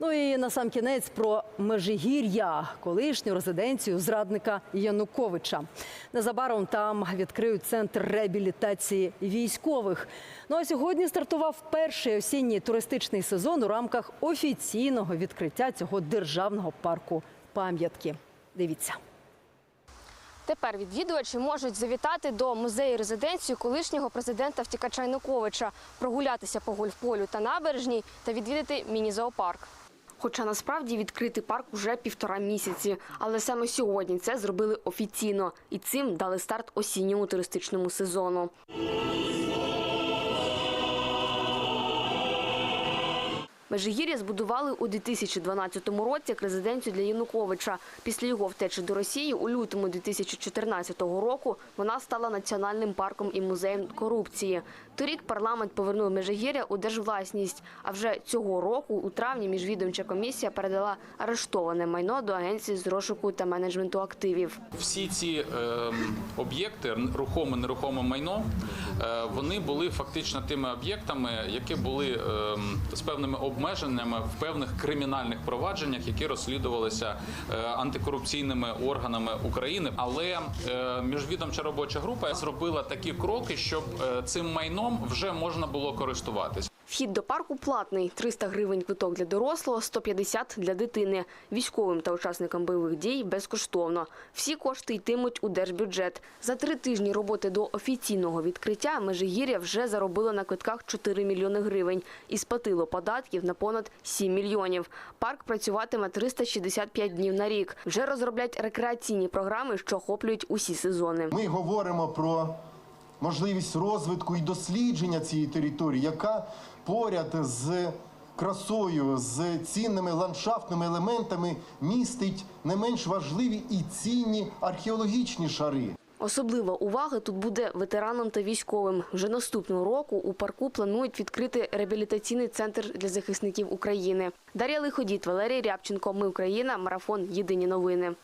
Ну і на сам кінець про Межигір'я, колишню резиденцію зрадника Януковича. Незабаром там відкриють центр реабілітації військових. Ну а сьогодні стартував перший осінній туристичний сезон у рамках офіційного відкриття цього державного парку пам'ятки. Дивіться. Тепер відвідувачі можуть завітати до музею резиденції колишнього президента втікача Януковича, прогулятися по гольфполю та набережній та відвідати міні-зоопарк. Хоча насправді відкритий парк уже півтора місяці, але саме сьогодні це зробили офіційно і цим дали старт осінньому туристичному сезону. Межигір'я збудували у 2012 році як резиденцію для Януковича. Після його втечі до Росії у лютому 2014 року вона стала національним парком і музеєм корупції. Торік парламент повернув Межигір'я у держвласність. А вже цього року, у травні, міжвідомча комісія передала арештоване майно до агенції з розшуку та менеджменту активів. Всі ці ем, об'єкти, рухоме, нерухоме майно, е, вони були фактично тими об'єктами, які були ем, з певними обмеженнями в певних кримінальних провадженнях, які розслідувалися е, антикорупційними органами України. Але е, міжвідомча робоча група зробила такі кроки, щоб е, цим майном вже можна було користуватись. Вхід до парку платний – 300 гривень квиток для дорослого, 150 для дитини. Військовим та учасникам бойових дій безкоштовно. Всі кошти йтимуть у держбюджет. За три тижні роботи до офіційного відкриття Межигір'я вже заробило на квитках 4 мільйони гривень і сплатило податків на понад 7 мільйонів. Парк працюватиме 365 днів на рік. Вже розроблять рекреаційні програми, що охоплюють усі сезони. Ми говоримо про можливість розвитку і дослідження цієї території, яка поряд з красою, з цінними ландшафтними елементами містить не менш важливі і цінні археологічні шари. Особлива увага тут буде ветеранам та військовим. Вже наступного року у парку планують відкрити реабілітаційний центр для захисників України. Дар'я Лиходіт, Валерій Рябченко. Ми Україна. Марафон. Єдині новини.